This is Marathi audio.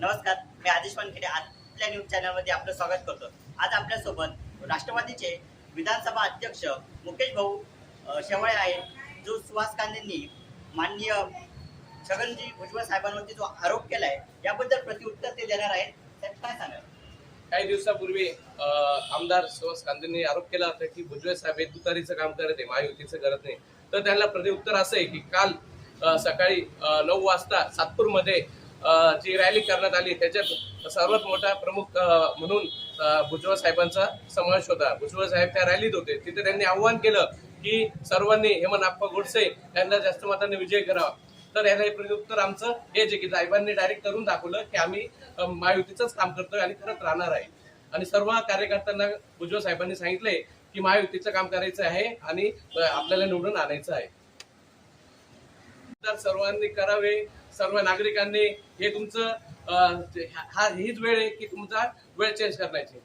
नमस्कार मी आदेश वानखेडे आपल्या न्यूज चॅनलमध्ये आपलं स्वागत करतो. आज आपल्यासोबत राष्ट्रवादीचे विधानसभा अध्यक्ष मुकेश भाऊ शेवळे शेवाळे आहेत जो सुहास कांदेंनी माननीय छगनजी भुजबळ साहेबांवरती जो आरोप केला आहे याबद्दल प्रतिउत्तर ते देणार आहेत. त्यात काय सांगाल? काही दिवसापूर्वी आमदार सुहास कांदेंनी आरोप केला होता की भुजबळ साहेब हे तुतारीचं काम करत आहे महायुतीचं करत नाही. तर त्यांना प्रतिउत्तर असं आहे की काल सकाळी नऊ वाजता सातपूरमध्ये जी रॅली करण्यात आली त्याच्यात सर्वात मोठा प्रमुख म्हणून भुजबळ साहेबांचा समावेश होता. भुजबळ साहेब त्या रॅलीत होते. तिथे त्यांनी आव्हान केलं की सर्वांनी हेमनाप्पा आप्पा गोडसे यांना जास्त मताने विजय करावा. तर याला हे प्रत्युत्तर आमचं हे जे की साहेबांनी डायरेक्ट करून दाखवलं की आम्ही महायुतीचंच काम करतोय आणि करत राहणार आहे. आणि सर्व कार्यकर्त्यांना भुजबळ साहेबांनी सांगितले की महायुतीचं काम करायचं आहे आणि आपल्याला निवडून आणायचं आहे. तर सर्वांनी करावे सर्व नागरिकांनी हे तुमचं हा हीच वेळ आहे की तुमचा वेळ चेंज करण्याची.